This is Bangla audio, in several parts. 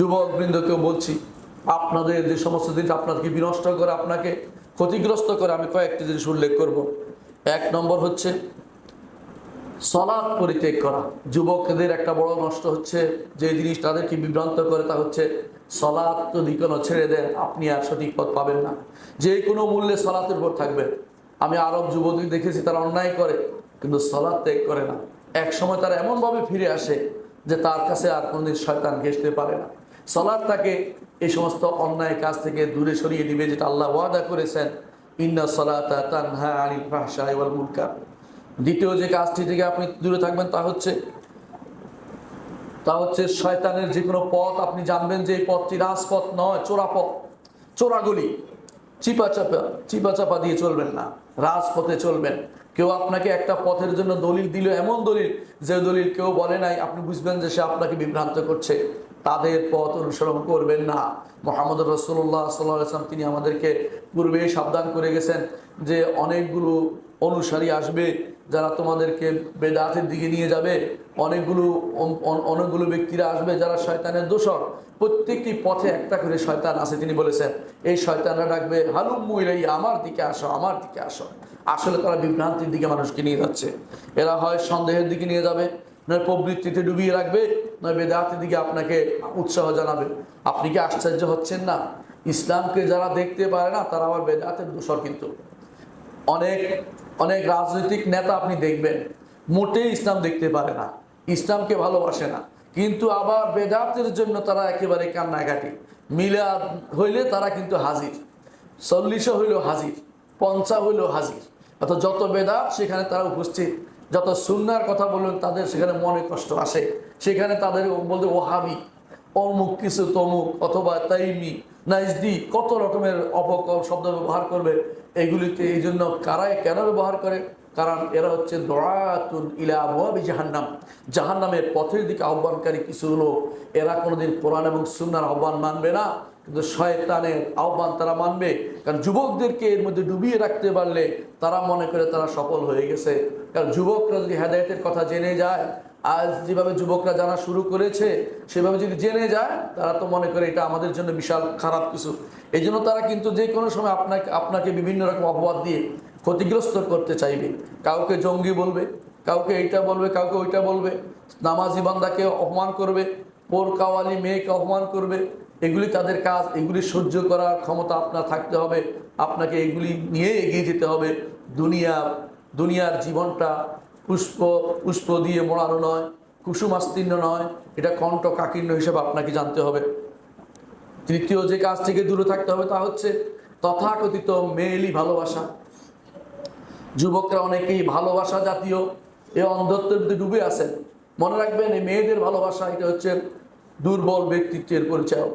যুবক বৃন্দকেও বলছি, আপনাদের যে সমস্ত জিনিস আপনাকে বিনষ্ট করে, আপনাকে ক্ষতিগ্রস্ত করে, আমি কয়েকটি জিনিস উল্লেখ করব। এক নম্বর হচ্ছে সলাদ পরিত্যাগ করা। যুবকদের একটা বড় নষ্ট হচ্ছে, যে জিনিস তাদেরকে বিভ্রান্ত করে, তা হচ্ছে সলাদ যদি কোনো ছেড়ে দেন, আপনি আর সঠিক পথ পাবেন না। যে কোনো মূল্যে সলাতের উপর থাকবেন আমি আরব যুবতী দেখেছি, তারা অন্যায় করে, কিন্তু সলাদ ত্যাগ করে না। এক সময় তারা এমনভাবে ফিরে আসে, যে তার কাছে আর কোনোদিন শয়তান ঘেসতে পারে না। সলাদ তাকে এই সমস্ত অন্যায় কাজ থেকে দূরে সরিয়ে দিবে যেটা আল্লাহ ওয়াদা করেছেন। ইন্না সলাতা তানহা আনিল ফাহশাই ওয়াল দ্বিতীয় যে কাজটি থেকে আপনি দূরে থাকবেন তা হচ্ছে তা হচ্ছে শয়তানের যে কোনো পথ আপনি জানবেন যে এই পথটি রাজপথ নয় চোরা পথ চোরাগুলি। চিপা চাপা চিপা চাপা দিয়ে চলবেন না, রাজপথে চলবেন। কেউ আপনাকে একটা পথের জন্য দলিল দিল, এমন দলিল যে দলিল কেউ বলে নাই, আপনি বুঝবেন যে সে আপনাকে বিভ্রান্ত করছে। তাদের পথ অনুসরণ করবেন না। মোহাম্মদ রসুল্লাহ সাল্লাম তিনি আমাদেরকে পূর্বেই সাবধান করে গেছেন যে অনেকগুলো অনুসারী আসবে যারা তোমাদেরকে বেদাতের দিকে নিয়ে যাবে, অনেকগুলো অন- অন- অনেকগুলো ব্যক্তিরা আসবে যারা শয়তানের দোষর। প্রত্যেকটি পথে একটা করে শয়তান আছে, তিনি বলেছেন, এই শয়তানরা ডাকবে হালুম মুইলাই আমার দিকে আসো, আমার দিকে আসো। আসলে তারা বিভ্রান্তির দিকে মানুষকে নিয়ে যাচ্ছে। এরা হয় সন্দেহের দিকে নিয়ে যাবে, নয় প্রবৃত্তিতে ডুবিয়ে রাখবে, নয় বেদাতের দিকে আপনাকে উৎসাহ জানাবে। আপনি কি আশ্চর্য হচ্ছেন না? ইসলামকে যারা দেখতে পারে না, তারা আবার বেদাতের দোষর কিন্তু। অনেক অনেক রাজনৈতিক নেতা আপনি দেখবেন, মোটেই ইসলাম দেখতে পারে না, ইসলামকে ভালোবাসে না। কিন্তু আবার বেদাতের জন্য তারা একেবারে কান্নাকাটি। মিলাদ হইলে তারা কিন্তু হাজির, চল্লিশও হইলেও হাজির, পঞ্চা হইলেও হাজির। অর্থাৎ যত বেদাত সেখানে তারা উপস্থিত, যত সুন্নার কথা বলবেন তাদের সেখানে মনে কষ্ট আসে। সেখানে তাদের বলতে ওহাবি, অমুক কিছু তমুক অথবা তাইমি নাইজদি কত রকমের অপকল শব্দ ব্যবহার করবে এগুলিতে এই জন্য কারাই কেন ব্যবহার করে? কারণ এরা হচ্ছে দরাতুন ইলা আবহাবি জাহান্নাম। জাহান্নামের পথের দিকে আহ্বানকারী কিছু লোক। এরা কোনোদিন কোরআন এবং সুন্নার আহ্বান মানবে না, কিন্তু শয়তানের আহ্বান তারা মানবে। কারণ যুবকদেরকে এর মধ্যে ডুবিয়ে রাখতে পারলে তারা মনে করে তারা সফল হয়ে গেছে। কারণ যুবকরা যদি হেদায়তের কথা জেনে যায় আজ যেভাবে যুবকরা জানা শুরু করেছে, সেভাবে যদি জেনে যায়, তারা তো মনে করে এটা আমাদের জন্য বিশাল খারাপ কিছু। এই জন্য তারা কিন্তু যে কোনো সময় আপনাকে আপনাকে বিভিন্ন রকম অপবাদ দিয়ে ক্ষতিগ্রস্ত করতে চাইবে। কাউকে জঙ্গি বলবে, কাউকে এইটা বলবে, কাউকে ওইটা বলবে, নামাজি বান্দাকে অপমান করবে পোর কাওয়ালি মেয়েকে অপমান করবে। এগুলি তাদের কাজ, এগুলি সহ্য করার ক্ষমতা আপনার থাকতে হবে। আপনাকে এগুলি নিয়ে এগিয়ে যেতে হবে। দুনিয়া দুনিয়ার জীবনটা পুষ্প পুষ্প দিয়ে মোড়ানো নয় কুসুমাস্তীর্ণ নয়, এটা কণ্ঠ কাকীর্ণ হিসেবে আপনাকে জানতে হবে। তৃতীয় যে কাজ থেকে দূরে থাকতে হবে তা হচ্ছে তথাকথিত মেয়েলি ভালোবাসা। যুবকরা অনেকেই ভালোবাসা জাতীয় এ অন্ধত্বের মধ্যে ডুবে আছেন। মনে রাখবেন, এই মেয়েদের ভালোবাসা, এটা হচ্ছে দুর্বল ব্যক্তিত্বের পরিচয়।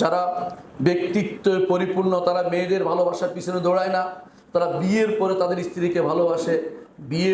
যারা ব্যক্তিত্ব পরিপূর্ণ, তারা মেয়েদের ভালোবাসার পিছনে দৌড়ায় না, তারা বিয়ের পরে তাদের স্ত্রীকে ভালোবাসে। বিয়ে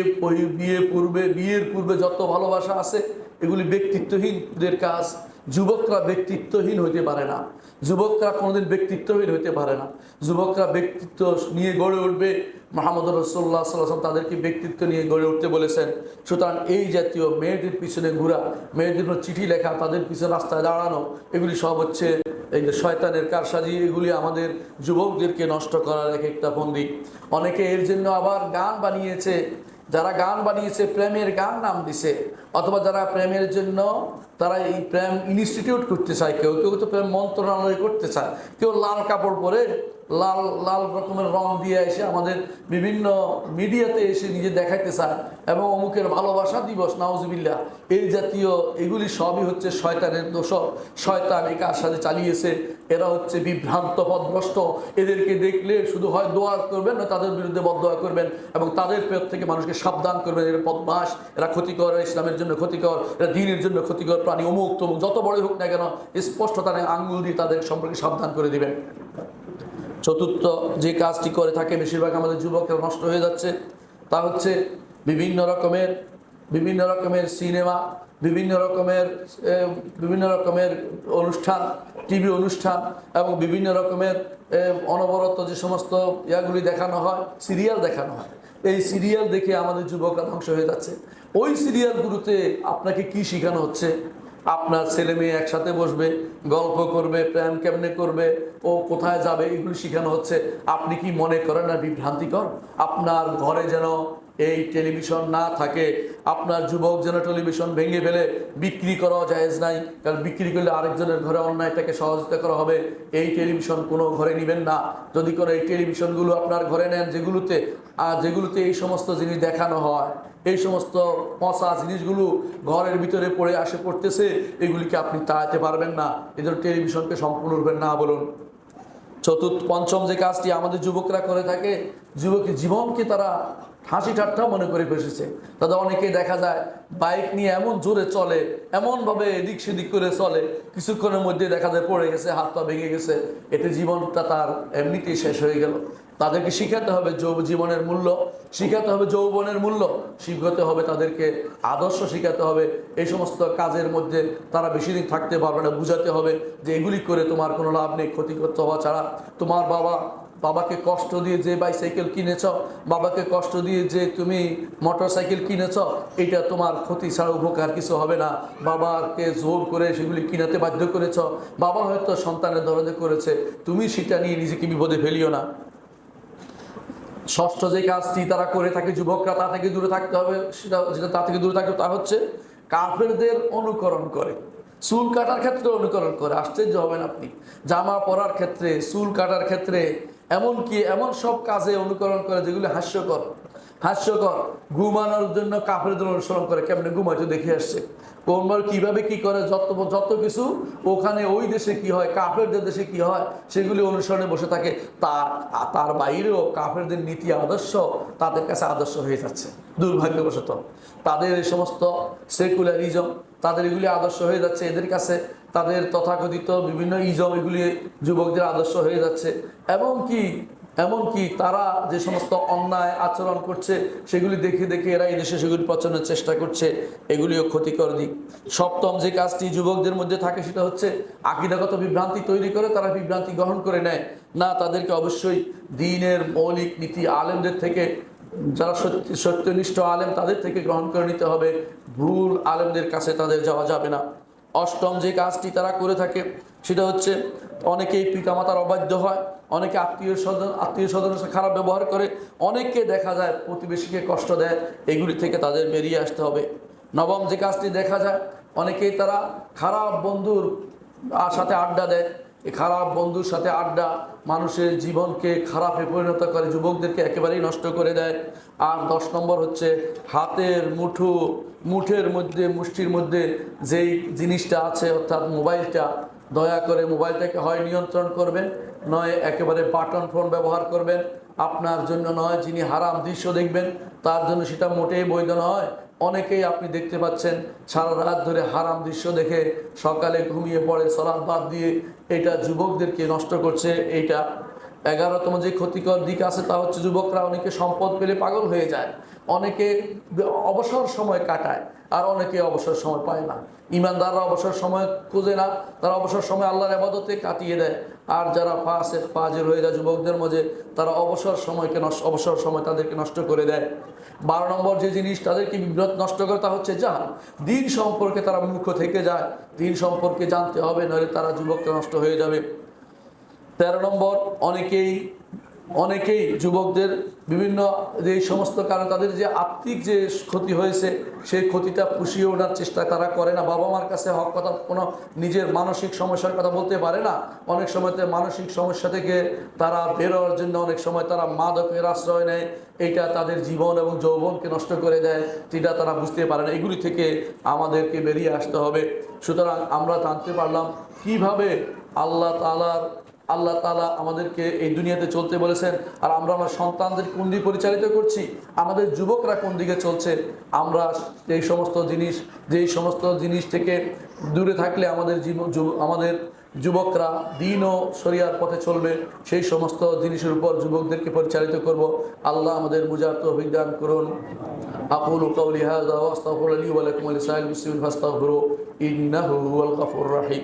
বিয়ে পূর্বে বিয়ের পূর্বে যত ভালোবাসা আছে এগুলি ব্যক্তিত্বহীনদের কাজ। যুবকরা ব্যক্তিত্বহীন হইতে পারে না। যুবকরা কোনোদিন ব্যক্তিত্বহীন হইতে পারে না। যুবকরা ব্যক্তিত্ব নিয়ে গড়ে উঠবে। মাহমুদ রসোল্লা সাল্লাম তাদেরকে ব্যক্তিত্ব নিয়ে গড়ে উঠতে বলেছেন। সুতরাং এই জাতীয় মেয়েদের পিছনে ঘোরা, মেয়েদের চিঠি লেখা, তাদের পিছনে রাস্তায় দাঁড়ানো, এগুলি সব হচ্ছে এই যে শয়তানের কারসাজি, এগুলি আমাদের যুবকদেরকে নষ্ট করার এক একটা বন্দি অনেকে এর জন্য আবার গান বানিয়েছে। যারা গান বানিয়েছে, প্রেমের গান নাম দিছে। অথবা যারা প্রেমের জন্য তারা এই প্রেম ইনস্টিটিউট করতে চায়, কেউ কেউ তো প্রেম মন্ত্রণালয় করতে চায়, কেউ লাল কাপড় পরে লাল লাল রকমের রং দিয়ে এসে আমাদের বিভিন্ন মিডিয়াতে এসে নিজে দেখাইতে চায় এবং অমুকের ভালোবাসা দিবস নাউজবিল্লা এই জাতীয় এগুলি সবই হচ্ছে শয়তানের দোষ শয়তান এই কার সাথে চালিয়েছে এরা হচ্ছে বিভ্রান্ত, পদভ্রষ্ট। এদেরকে দেখলে শুধু হয় দোয়া করবেন না তাদের বিরুদ্ধে বদোয়া করবেন এবং তাদের পথ থেকে মানুষকে সাবধান করবেন। এরা পদমাস এরা ক্ষতিকর ইসলামের জন্য ক্ষতিকর, এরা দিনের জন্য ক্ষতিকর, প্রাণী অমুক তমুক, যত বড়ই হোক না কেন স্পষ্ট তারা আঙ্গুল দিয়ে তাদের সম্পর্কে সাবধান করে দিবেন। চতুর্থ যে কাজটি করে থাকে, বেশিরভাগ আমাদের যুবকরা নষ্ট হয়ে যাচ্ছে, তা হচ্ছে বিভিন্ন রকমের বিভিন্ন রকমের সিনেমা, বিভিন্ন রকমের বিভিন্ন রকমের অনুষ্ঠান, টিভি অনুষ্ঠান এবং বিভিন্ন রকমের অনবরত যে সমস্ত ইয়াগুলি দেখানো হয়, সিরিয়াল দেখানো হয়। এই সিরিয়াল দেখে আমাদের যুবকরা ধ্বংস হয়ে যাচ্ছে। ওই সিরিয়ালগুলোতে আপনাকে কি শেখানো হচ্ছে? আপনার ছেলে মেয়ে একসাথে বসবে, গল্প করবে প্রেম কেমনে করবে, ও কোথায় যাবে, এগুলো শেখানো হচ্ছে। আপনি কি মনে করেন না বিভ্রান্তিকর? আপনার ঘরে যেন এই টেলিভিশন না থাকে, আপনার যুবক যেন টেলিভিশন ভেঙে ফেলে, বিক্রি করা জায়েজ নাই, কারণ বিক্রি করলে আরেকজনের ঘরে অন্যায়টাকে সহযোগিতা করা হবে। এই টেলিভিশন কোনো ঘরে নেবেন না। যদি কোনো এই টেলিভিশনগুলো আপনার ঘরে নেন, যেগুলোতে আর যেগুলোতে এই সমস্ত জিনিস দেখানো হয়, এই সমস্ত পচা জিনিসগুলো ঘরের ভিতরে পড়ে আসে, পড়তেছে, এগুলিকে আপনি তাড়াতে পারবেন না। এদের টেলিভিশনকে সম্পূর্ণরূপে না বলুন। চতুর্থ, পঞ্চম যে কাজটি আমাদের যুবকরা করে থাকে যুবক জীবনকে তারা হাসি ঠাট্টা মনে করে বসেছে তাদের অনেকে দেখা যায়, বাইক নিয়ে এমন জোরে চলে, এমনভাবে এদিক সেদিক করে চলে, কিছুক্ষণের মধ্যে দেখা যায় পড়ে গেছে, হাত পা ভেঙে গেছে, এতে জীবনটা তার এমনিতেই শেষ হয়ে গেল। তাদেরকে শিখাতে হবে যৌব জীবনের মূল্য, শিখাতে হবে যৌবনের মূল্য, শিখাতে হবে তাদেরকে আদর্শ শিখাতে হবে। এই সমস্ত কাজের মধ্যে তারা বেশি দিন থাকতে পারবে না, বুঝাতে হবে যে এগুলি করে তোমার কোনো লাভ নেই ক্ষতিগ্রস্ত হওয়া ছাড়া। তোমার বাবা, বাবাকে কষ্ট দিয়ে যে বাইসাইকেল কিনেছ, বাবাকে কষ্ট দিয়ে যে তুমি মোটর সাইকেল কিনেছ, এটা তোমার ক্ষতি ছাড়া উপকার কিছু হবে না। বাবাকে জোর করে সেগুলি কিনাতে বাধ্য করেছ। বাবা হয়তো সন্তানের দরজে করেছে, তুমি সেটা নিয়ে নিজেকে বিপদে ফেলিও না। ষষ্ঠ যে কাজটি তারা করে থাকে, যুবকরা তা থেকে দূরে থাকতে হবে, সেটা, যেটা তা থেকে দূরে থাকবে তা হচ্ছে কাফেরদের অনুকরণ করে। চুল কাটার ক্ষেত্রে অনুকরণ করে, আশ্চর্য হবেন আপনি। জামা পরার ক্ষেত্রে, চুল কাটার ক্ষেত্রে, এমনকি এমন সব কাজে অনুকরণ করে যেগুলি হাস্যকর। হাস্যকর। ঘুমানোর জন্য কাফেরদের অনুসরণ করে কেমনে ঘুমাইতে দেখে আসছে। কোনবার কীভাবে কি করে, যত যত কিছু, ওখানে ওই দেশে কি হয়, কাফেরদের দেশে কি হয়, সেগুলি অনুসরণে বসে থাকে। তার তার বাইরেও কাফেরদের নীতি আদর্শ তাদের কাছে আদর্শ হয়ে যাচ্ছে, দুর্ভাগ্যবশত। তাদের এই সমস্ত সেকুলারিজম তাদের এগুলি আদর্শ হয়ে যাচ্ছে এদের কাছে। তাদের তথাকথিত বিভিন্ন ইজম এগুলি যুবকদের আদর্শ হয়ে যাচ্ছে। এবং কি এমনকি তারা যে সমস্ত অন্যায় আচরণ করছে, সেগুলি দেখে দেখে এরা এই দেশে সেগুলি পচানোর চেষ্টা করছে, এগুলিও ক্ষতিকর দিক। সপ্তম যে কাজটি যুবকদের মধ্যে থাকে, সেটা হচ্ছে আকিদাগত বিভ্রান্তি তৈরি করে, তারা বিভ্রান্তি গ্রহণ করে নেয়। না, তাদেরকে অবশ্যই দিনের মৌলিক নীতি আলেমদের থেকে, যারা সত্যি সত্যনিষ্ঠ আলেম, তাদের থেকে গ্রহণ করে নিতে হবে। ভুল আলেমদের কাছে তাদের যাওয়া যাবে না। অষ্টম যে কাজটি তারা করে থাকে, সেটা হচ্ছে অনেকেই পিতামাতার অবাধ্য হয়, অনেকে আত্মীয় স্বজন, আত্মীয় স্বজনের সাথে খারাপ ব্যবহার করে, অনেককে দেখা যায় প্রতিবেশীকে কষ্ট দেয়, এগুলি থেকে তাদের বেরিয়ে আসতে হবে। নবম যে কাজটি দেখা যায়, অনেকেই তারা খারাপ বন্ধুর সাথে আড্ডা দেয় খারাপ বন্ধুর সাথে আড্ডা মানুষের জীবনকে খারাপে পরিণত করে, যুবকদেরকে একেবারেই নষ্ট করে দেয়। আর দশ নম্বর হচ্ছে হাতের মুঠো, মুঠের মধ্যে, মুষ্টির মধ্যে যেই জিনিসটা আছে, অর্থাৎ মোবাইলটা, দয়া করে মোবাইলটাকে হয় নিয়ন্ত্রণ করবেন। নয়, একেবারে বাটন ফোন ব্যবহার করবেন। আপনার জন্য নয়, যিনি হারাম দৃশ্য দেখবেন, তার জন্য সেটা মোটেই বৈধ নয়। অনেকেই আপনি দেখতে পাচ্ছেন, সারা রাত ধরে হারাম দৃশ্য দেখে সকালে ঘুমিয়ে পড়ে সলাদ বাদ দিয়ে এটা যুবকদেরকে নষ্ট করছে। এইটা এগারোতম যে ক্ষতিকর দিক আছে, তা হচ্ছে যুবকরা অনেকে সম্পদ পেলে পাগল হয়ে যায়। অনেকে অবসর সময় কাটায়, আর অনেকে অবসর সময় পায় না। ইমানদাররা অবসর সময় খোঁজে না, তারা অবসর সময় আল্লাহর আবাদতে কাটিয়ে দেয়। আর যারা ফাঁসে ফাজের হয়ে যায় যুবকদের মাঝে তারা অবসর সময়কে নষ্ট, অবসর সময় তাদেরকে নষ্ট করে দেয়। বারো নম্বর যে জিনিস, তাদেরকে বিব্রত নষ্ট করে, তা হচ্ছে জাহান। দিন সম্পর্কে তারা মুখ্য থেকে যায়, দিন সম্পর্কে জানতে হবে, নইলে তারা যুবকটা নষ্ট হয়ে যাবে। তেরো নম্বর, অনেকেই অনেকেই যুবকদের বিভিন্ন যে সমস্ত কারণে তাদের যে আর্থিক যে ক্ষতি হয়েছে, সেই ক্ষতিটা পুষিয়ে ওঠার চেষ্টা তারা করে না। বাবা মার কাছে হক কথা কোনো নিজের মানসিক সমস্যার কথা বলতে পারে না। অনেক সময়তে মানসিক সমস্যা থেকে তারা বেরোর জন্য অনেক সময় তারা মাদকের আশ্রয় নেয়। এটা তাদের জীবন এবং যৌবনকে নষ্ট করে দেয়। যেটা তারা বুঝতে পারে না। এগুলি থেকে আমাদেরকে বেরিয়ে আসতে হবে। সুতরাং আমরা জানতে পারলাম কীভাবে আল্লাহ তালার আল্লাহ তালা আমাদেরকে এই দুনিয়াতে চলতে বলেছেন, আর আমরা আমার সন্তানদের কোন দিকে পরিচালিত করছি, আমাদের যুবকরা কোন দিকে চলছে, আমরা এই সমস্ত জিনিস, যেই সমস্ত জিনিস থেকে দূরে থাকলে আমাদের আমাদের যুবকরা দিন ও শরিয়ার পথে চলবে, সেই সমস্ত জিনিসের উপর যুবকদেরকে পরিচালিত করব। আল্লাহ আমাদের তৌফিক দান করুন। আকুল কওলি হাযা ওয়া আস্তাগফিরু লি ওয়া লাকুম ওয়া হুয়াল গফুরুর রাহিম।